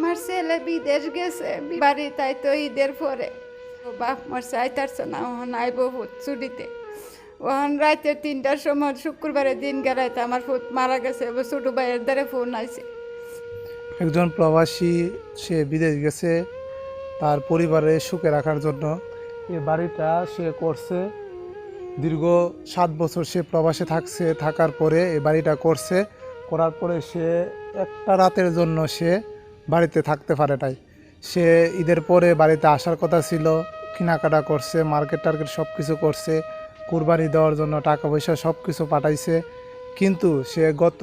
আমার ছেলে বিদেশ গেছে বাড়ি তাই তো ঈদের পরে। বাপ মোর চাইতারছে না, ওহন আইব ভূত ছুটিতে ওহন রাতে তিনটার সময় শুক্রবারের দিন গেলাইতে আমার ফুট মারা গেছে, এবার ছোটো ভাইয়ের দ্বারা ফোন আইছে। একজন প্রবাসী, সে বিদেশ গেছে, তার পরিবারে সুখে রাখার জন্য এ বাড়িটা সে করছে। দীর্ঘ সাত বছর সে প্রবাসে থাকছে, থাকার পরে এ বাড়িটা করছে। করার পরে সে একটা রাতের জন্য সে বাড়িতে থাকতে পারে নাই। সে ঈদের পরে বাড়িতে আসার কথা ছিল, কেনাকাটা করছে, মার্কেট টার্কেট সব কিছু করছে, কুরবানি দেওয়ার জন্য টাকা পয়সা সব কিছু পাঠাইছে। কিন্তু সে গত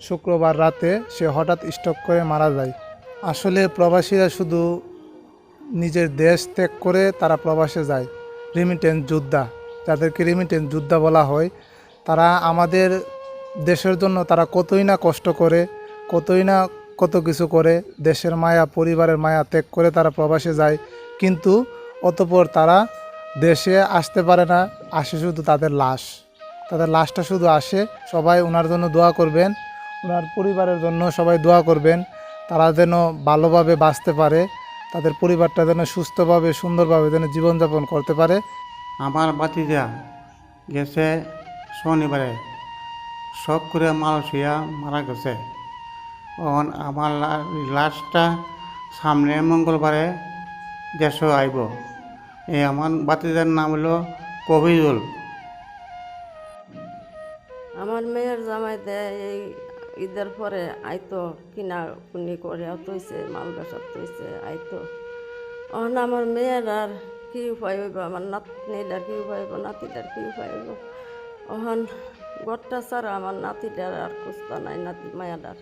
শুক্রবার রাতে সে হঠাৎ স্টক করে মারা যায়। আসলে প্রবাসীরা শুধু নিজের দেশ ত্যাগ করে তারা প্রবাসে যায়। রিমিটেন্স যোদ্ধা, যাদেরকে রিমিটেন্স যোদ্ধা বলা হয়, তারা আমাদের দেশের জন্য তারা কতই না কষ্ট করে, কতই না কত কিছু করে, দেশের মায়া, পরিবারের মায়া ত্যাগ করে তারা প্রবাসে যায়। কিন্তু অতপর তারা দেশে আসতে পারে না, আসে শুধু তাদের লাশ। তাদের লাশটা শুধু আসে, সবাই ওনার জন্য দোয়া করবেন ওনার পরিবারের জন্য সবাই দোয়া করবেন। তারা যেন ভালোভাবে বাঁচতে পারে, তাদের পরিবারটা যেন সুস্থভাবে, সুন্দরভাবে যেন জীবনযাপন করতে পারে। আমার বাতিজা গেছে শনিবারে। শখ করে মালয়েশিয়া মারা গেছে। তখন আমার লা- লাশটা সামনে মঙ্গলবারে দেশে আইব। এই আমার বাতিজার নাম হলো কবিজুল। আমার মেয়ের জামাই এই ঈদের পরে আইতো কিনা কুনি করে তৈছে মাল বেসার তৈছে আইতো। অহন আমার মেয়ের আর কি উপায় হইব? আমার নাতনিটার কি উপায় হইব? নাতিটার কি উপায় হইব? অহন গড়টা ছাড়া আমার নাতিটার আর কুস্তা নাই, নাতি মায়াটার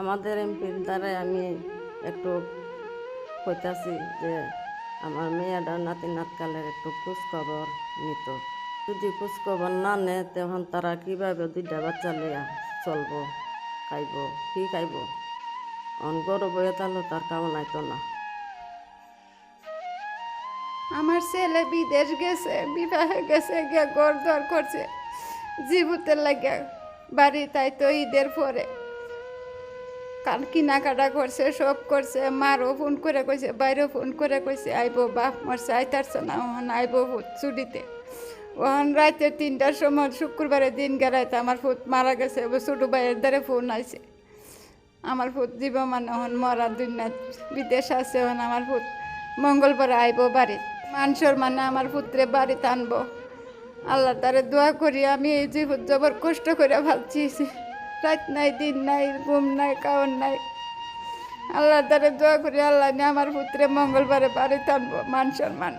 আমাদের এমপির দ্বারাই আমি একটু কইতাছি যে আমার মেয়েটার নাতি নাতকালের একটু খোঁজ খবর নিত। যদি খোঁজ খবর না নেয়, তখন তারা কীভাবে দুইটা বাচ্চা লইয়া চলবো, খাইব, কি খাইব? অন গরু বয়ে তাহলে তার কামন আইতো না। আমার ছেলে বিদেশ গেছে, বিবাহে গেছে, গিয়ে ঘর দর করছে। জীবুতের লাগে বাড়ি তাই তো ঈদের পরে। কাল কেনাকাটা করছে সব করছে, মারও ফোন করে কইছে, বাইরেও ফোন করে কইছে, আইব বাপ, মোর চাইতারছে না ওহন আইব ছুটিতে ওহন রাতে তিনটার সময়, শুক্রবারের দিন গেলাইতে আমার ফুট মারা গেছে ছোটো ভাইয়ের দ্বারা ফোন আইছে। আমার ফুট জীব মানে ওহন মরা দুনিয়া বিদেশ আছে ওহন আমার ফুট মঙ্গলবার আইব বাড়ি মানুষের মানে আমার পুত্রে বাড়িতে আনব। আল্লাহ তারে দোয়া করি, আমি এই জীবন জবর কষ্ট করে ভাবছি। রাত নাই, দিন নাই, ঘুম নাই কাউন নাই। আল্লাহ দ্বারা দোয়া করি, আল্লাহ আমার পুত্রে মঙ্গলবারে বাড়ি আনব, মান সম্মান।